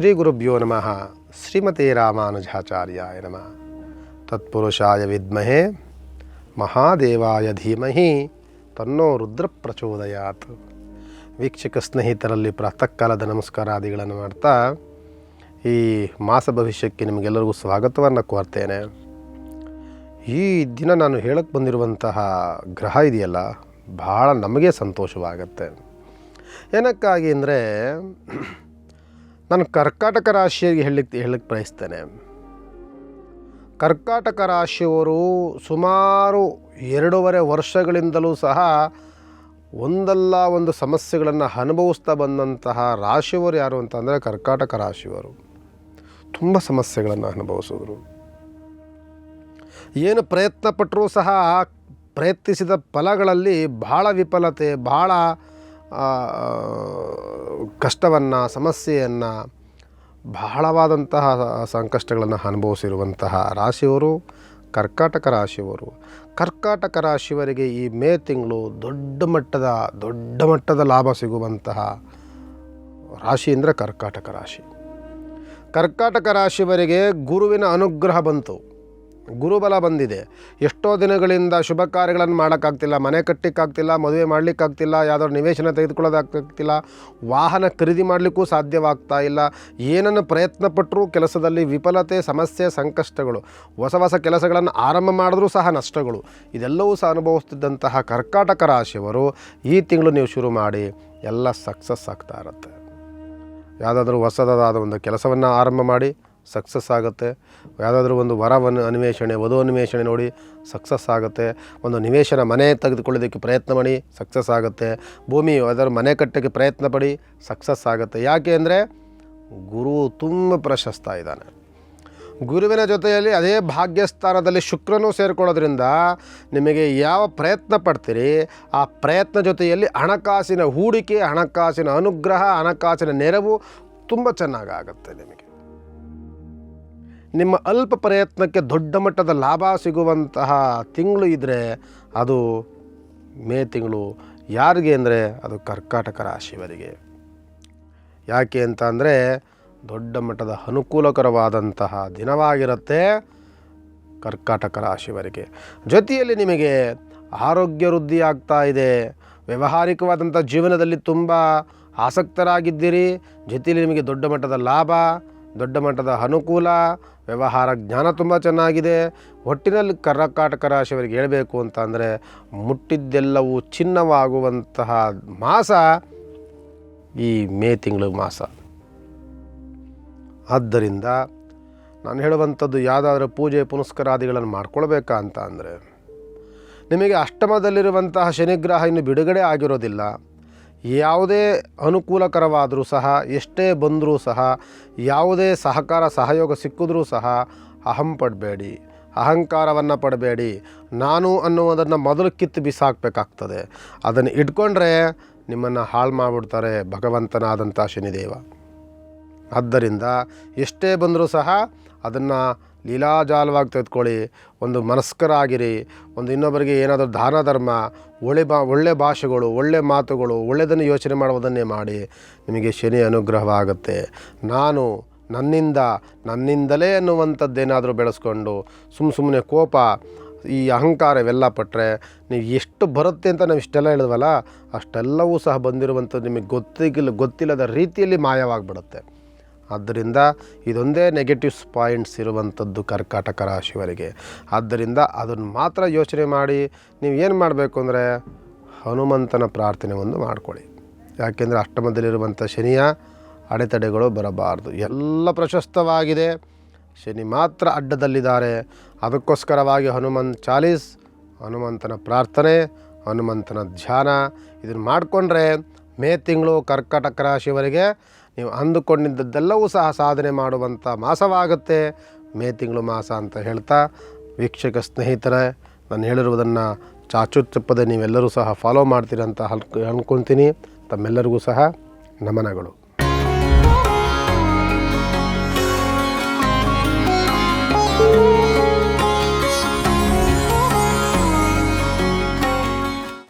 ಶ್ರೀ ಗುರುಭ್ಯೋ ನಮಃ ಶ್ರೀಮತಿ ರಾಮಾನುಜಾಚಾರ್ಯಾಯ ನಮಃ ತತ್ಪುರುಷಾಯ ವಿದ್ಮಹೇ ಮಹಾದೇವಾಯ ಧೀಮಹಿ ತನ್ನೋ ರುದ್ರ ಪ್ರಚೋದಯಾತ್ ವೀಕ್ಷಕ ಸ್ನೇಹಿತರಲ್ಲಿ ಪ್ರಾತಃ ಕಾಲದ ನಮಸ್ಕಾರಾದಿಗಳನ್ನು ಮಾಡ್ತಾ, ಈ ಮಾಸ ಭವಿಷ್ಯಕ್ಕೆ ನಿಮಗೆಲ್ಲರಿಗೂ ಸ್ವಾಗತವನ್ನು ಕೋರ್ತೇನೆ. ಈ ದಿನ ನಾನು ಹೇಳಕ್ಕೆ ಬಂದಿರುವಂತಹ ಗ್ರಹ ಇದೆಯಲ್ಲ, ಭಾಳ ನಮಗೆ ಸಂತೋಷವಾಗತ್ತೆ. ಏನಕ್ಕಾಗಿ ಅಂದರೆ ನಾನು ಕರ್ಕಾಟಕ ರಾಶಿಯಾಗಿ ಹೇಳಲಿಕ್ಕೆ ಹೇಳಕ್ಕೆ ಬಯಸ್ತೇನೆ. ಕರ್ಕಾಟಕ ರಾಶಿಯವರು ಸುಮಾರು ಎರಡೂವರೆ ವರ್ಷಗಳಿಂದಲೂ ಸಹ ಒಂದಲ್ಲ ಒಂದು ಸಮಸ್ಯೆಗಳನ್ನು ಅನುಭವಿಸ್ತಾ ಬಂದಂತಹ ರಾಶಿಯವರು ಯಾರು ಅಂತಂದರೆ ಕರ್ಕಾಟಕ ರಾಶಿಯವರು. ತುಂಬ ಸಮಸ್ಯೆಗಳನ್ನು ಅನುಭವಿಸಿದ್ರು. ಏನು ಪ್ರಯತ್ನ ಪಟ್ಟರೂ ಸಹ ಪ್ರಯತ್ನಿಸಿದ ಫಲಗಳಲ್ಲಿ ಭಾಳ ವಿಫಲತೆ ಭಾಳ ಕಷ್ಟವನ್ನು, ಸಮಸ್ಯೆಯನ್ನು, ಬಹಳವಾದಂತಹ ಸಂಕಷ್ಟಗಳನ್ನು ಅನುಭವಿಸಿರುವಂತಹ ರಾಶಿಯವರು, ಕರ್ಕಾಟಕ ರಾಶಿಯವರು. ಕರ್ಕಾಟಕ ರಾಶಿಯವರಿಗೆ ಈ ಮೇ ತಿಂಗಳು ದೊಡ್ಡ ಮಟ್ಟದ ದೊಡ್ಡ ಮಟ್ಟದ ಲಾಭ ಸಿಗುವಂತಹ ರಾಶಿ ಅಂದರೆ ಕರ್ಕಾಟಕ ರಾಶಿ. ಕರ್ಕಾಟಕ ರಾಶಿಯವರಿಗೆ ಗುರುವಿನ ಅನುಗ್ರಹ ಬಂತು. ಗುರುಬಲ ಬಂದಿದೆ. ಎಷ್ಟೋ ದಿನಗಳಿಂದ ಶುಭ ಕಾರ್ಯಗಳನ್ನು ಮಾಡೋಕ್ಕಾಗ್ತಿಲ್ಲ, ಮನೆ ಕಟ್ಟಲಿಕ್ಕಾಗ್ತಿಲ್ಲ ಮದುವೆ ಮಾಡಲಿಕ್ಕಾಗ್ತಿಲ್ಲ ಯಾವುದಾದ್ರು ನಿವೇಶನ ತೆಗೆದುಕೊಳ್ಳೋದಕ್ಕಾಗ್ತಿಲ್ಲ ವಾಹನ ಖರೀದಿ ಮಾಡಲಿಕ್ಕೂ ಸಾಧ್ಯವಾಗ್ತಾ ಇಲ್ಲ. ಏನನ್ನು ಪ್ರಯತ್ನ ಪಟ್ಟರೂ ಕೆಲಸದಲ್ಲಿ ವಿಫಲತೆ, ಸಮಸ್ಯೆ, ಸಂಕಷ್ಟಗಳು, ಹೊಸ ಹೊಸ ಕೆಲಸಗಳನ್ನು ಆರಂಭ ಮಾಡಿದ್ರೂ ಸಹ ನಷ್ಟಗಳು. ಇದೆಲ್ಲವೂ ಸಹ ಅನುಭವಿಸ್ತಿದ್ದಂತಹ ಕರ್ಕಾಟಕ ರಾಶಿಯವರು ಈ ತಿಂಗಳು ನೀವು ಶುರು ಮಾಡಿ, ಎಲ್ಲ ಸಕ್ಸಸ್ ಆಗ್ತಾ ಇರುತ್ತೆ. ಯಾವುದಾದ್ರೂ ಹೊಸದಾದ ಒಂದು ಕೆಲಸವನ್ನು ಆರಂಭ ಮಾಡಿ ಸಕ್ಸಸ್ ಆಗುತ್ತೆ. ಯಾವುದಾದ್ರೂ ಒಂದು ವರವನ್ನು ಅನ್ವೇಷಣೆ, ವಧು ಅನ್ವೇಷಣೆ ನೋಡಿ ಸಕ್ಸಸ್ ಆಗುತ್ತೆ. ಒಂದು ನಿವೇಶನ ಮನೆ ತೆಗೆದುಕೊಳ್ಳೋದಕ್ಕೆ ಪ್ರಯತ್ನ ಮಾಡಿ ಸಕ್ಸಸ್ ಆಗುತ್ತೆ. ಭೂಮಿ ಅದರ ಮನೆ ಕಟ್ಟೋಕ್ಕೆ ಪ್ರಯತ್ನ ಪಡಿ ಸಕ್ಸಸ್ ಆಗುತ್ತೆ. ಯಾಕೆ ಅಂದರೆ ಗುರು ತುಂಬ ಪ್ರಶಸ್ತ ಇದ್ದಾನೆ. ಗುರುವಿನ ಜೊತೆಯಲ್ಲಿ ಅದೇ ಭಾಗ್ಯಸ್ಥಾನದಲ್ಲಿ ಶುಕ್ರನೂ ಸೇರಿಕೊಳ್ಳೋದ್ರಿಂದ ನಿಮಗೆ ಯಾವ ಪ್ರಯತ್ನ ಪಡ್ತೀರಿ, ಆ ಪ್ರಯತ್ನ ಜೊತೆಯಲ್ಲಿ ಹಣಕಾಸಿನ ಹೂಡಿಕೆ, ಹಣಕಾಸಿನ ಅನುಗ್ರಹ, ಹಣಕಾಸಿನ ನೆರವು ತುಂಬ ಚೆನ್ನಾಗಾಗುತ್ತೆ ನಿಮಗೆ. ನಿಮ್ಮ ಅಲ್ಪ ಪ್ರಯತ್ನಕ್ಕೆ ದೊಡ್ಡ ಮಟ್ಟದ ಲಾಭ ಸಿಗುವಂತಹ ತಿಂಗಳು ಇದ್ದರೆ ಅದು ಮೇ ತಿಂಗಳು. ಯಾರಿಗೆ ಅಂದರೆ ಅದು ಕರ್ಕಾಟಕ ರಾಶಿಯವರಿಗೆ. ಯಾಕೆ ಅಂತ ಅಂದರೆ ದೊಡ್ಡ ಮಟ್ಟದ ಅನುಕೂಲಕರವಾದಂತಹ ದಿನವಾಗಿರುತ್ತೆ ಕರ್ಕಾಟಕ ರಾಶಿಯವರಿಗೆ. ಜೊತೆಯಲ್ಲಿ ನಿಮಗೆ ಆರೋಗ್ಯ ವೃದ್ಧಿ ಆಗ್ತಾ ಇದೆ. ವ್ಯಾವಹಾರಿಕವಾದಂಥ ಜೀವನದಲ್ಲಿ ತುಂಬ ಆಸಕ್ತರಾಗಿದ್ದೀರಿ. ಜೊತೆಯಲ್ಲಿ ನಿಮಗೆ ದೊಡ್ಡ ಮಟ್ಟದ ಲಾಭ, ದೊಡ್ಡ ಮಟ್ಟದ ಅನುಕೂಲ ವ್ಯವಹಾರ ಜ್ಞಾನ ತುಂಬ ಚೆನ್ನಾಗಿದೆ. ಒಟ್ಟಿನಲ್ಲಿ ಕರ್ನಾಟಕ ರಾಶಿಯವರಿಗೆ ಹೇಳಬೇಕು ಅಂತ ಅಂದರೆ ಮುಟ್ಟಿದ್ದೆಲ್ಲವೂ ಚಿನ್ನವಾಗುವಂತಹ ಮಾಸ ಈ ಮೇ ತಿಂಗಳು ಮಾಸ. ಆದ್ದರಿಂದ ನಾನು ಹೇಳುವಂಥದ್ದು ಯಾವುದಾದ್ರೂ ಪೂಜೆ ಪುನಸ್ಕಾರಾದಿಗಳನ್ನು ಮಾಡ್ಕೊಳ್ಬೇಕಾ ಅಂತ ಅಂದರೆ ನಿಮಗೆ ಅಷ್ಟಮದಲ್ಲಿರುವಂತಹ ಶನಿಗ್ರಹ ಇನ್ನು ಬಿಡುಗಡೆ ಆಗಿರೋದಿಲ್ಲ. ಯಾವುದೇ ಅನುಕೂಲಕರವಾದರೂ ಸಹ, ಎಷ್ಟೇ ಬಂದರೂ ಸಹ, ಯಾವುದೇ ಸಹಕಾರ ಸಹಯೋಗ ಸಿಕ್ಕಿದ್ರೂ ಸಹ ಅಹಂ ಪಡಬೇಡಿ. ಅಹಂಕಾರವನ್ನು ಪಡಬೇಡಿ. ನಾನು ಅನ್ನುವುದನ್ನು ಮೊದಲು ಕಿತ್ತು ಬಿಸಾಕಬೇಕಾಗ್ತದೆ. ಅದನ್ನು ಇಟ್ಕೊಂಡ್ರೆ ನಿಮ್ಮನ್ನು ಹಾಳು ಮಾಡಿಬಿಡ್ತಾರೆ ಭಗವಂತನಾದಂಥ ಶನಿದೇವ. ಆದ್ದರಿಂದ ಎಷ್ಟೇ ಬಂದರೂ ಸಹ ಅದನ್ನು ಲೀಲಾಜಾಲವಾಗಿ ತೆಗೆದುಕೊಳ್ಳಿ ಒಂದು ಮನಸ್ಕರಾಗಿರಿ. ಒಂದು ಇನ್ನೊಬ್ಬರಿಗೆ ಏನಾದರೂ ದಾನ ಧರ್ಮ, ಒಳ್ಳೆ ಬಾ, ಒಳ್ಳೆ ಭಾಷೆಗಳು, ಒಳ್ಳೆ ಮಾತುಗಳು ಒಳ್ಳೆಯದನ್ನು ಯೋಚನೆ ಮಾಡುವುದನ್ನೇ ಮಾಡಿ. ನಿಮಗೆ ಶನಿ ಅನುಗ್ರಹವಾಗುತ್ತೆ. ನಾನು ನನ್ನಿಂದ, ನನ್ನಿಂದಲೇ ಅನ್ನುವಂಥದ್ದೇನಾದರೂ ಬೆಳೆಸ್ಕೊಂಡು ಸುಮ್ಮ ಸುಮ್ಮನೆ ಕೋಪ, ಈ ಅಹಂಕಾರ ಇವೆಲ್ಲ ಪಟ್ಟರೆ ನೀವು ಎಷ್ಟು ಬರುತ್ತೆ ಅಂತ ನಾವು ಇಷ್ಟೆಲ್ಲ ಹೇಳಿದ್ವಲ್ಲ, ಅಷ್ಟೆಲ್ಲವೂ ಸಹ ಬಂದಿರುವಂಥದ್ದು ನಿಮಗೆ ಗೊತ್ತಿಗಿಲ್ಲ ಗೊತ್ತಿಲ್ಲದ ರೀತಿಯಲ್ಲಿ ಮಾಯವಾಗಿಬಿಡುತ್ತೆ. ಆದ್ದರಿಂದ ಇದೊಂದೇ ನೆಗೆಟಿವ್ಸ್ ಪಾಯಿಂಟ್ಸ್ ಇರುವಂಥದ್ದು ಕರ್ಕಾಟಕ ರಾಶಿಯವರಿಗೆ. ಆದ್ದರಿಂದ ಅದನ್ನು ಮಾತ್ರ ಯೋಚನೆ ಮಾಡಿ, ನೀವು ಏನು ಮಾಡಬೇಕು ಅಂದರೆ ಹನುಮಂತನ ಪ್ರಾರ್ಥನೆ ಒಂದು ಮಾಡ್ಕೊಳ್ಳಿ. ಯಾಕೆಂದರೆ ಅಷ್ಟಮದಲ್ಲಿರುವಂಥ ಶನಿಯ ಅಡೆತಡೆಗಳು ಬರಬಾರ್ದು. ಎಲ್ಲ ಪ್ರಶಸ್ತವಾಗಿದೆ. ಶನಿ ಮಾತ್ರ ಅಡ್ಡದಲ್ಲಿದ್ದಾರೆ. ಅದಕ್ಕೋಸ್ಕರವಾಗಿ ಹನುಮಂತ ಚಾಲೀಸ್, ಹನುಮಂತನ ಪ್ರಾರ್ಥನೆ, ಹನುಮಂತನ ಧ್ಯಾನ ಇದನ್ನು ಮಾಡಿಕೊಂಡ್ರೆ ಮೇ ತಿಂಗಳು ಕರ್ಕಾಟಕ ರಾಶಿಯವರಿಗೆ ನೀವು ಅಂದುಕೊಂಡಿದ್ದದ್ದೆಲ್ಲವೂ ಸಹ ಸಾಧನೆ ಮಾಡುವಂಥ ಮಾಸವಾಗುತ್ತೆ. ಮೇ ತಿಂಗಳು ಮಾಸ ಅಂತ ಹೇಳ್ತಾ ವೀಕ್ಷಕ ಸ್ನೇಹಿತರೆ, ನಾನು ಹೇಳಿರುವುದನ್ನು ಚಾಚು ತಪ್ಪದೆ ನೀವೆಲ್ಲರೂ ಸಹ ಫಾಲೋ ಮಾಡ್ತೀರಂತ ಹಲ್ ಅಂದ್ಕೊತೀನಿ ತಮ್ಮೆಲ್ಲರಿಗೂ ಸಹ ನಮನಗಳು.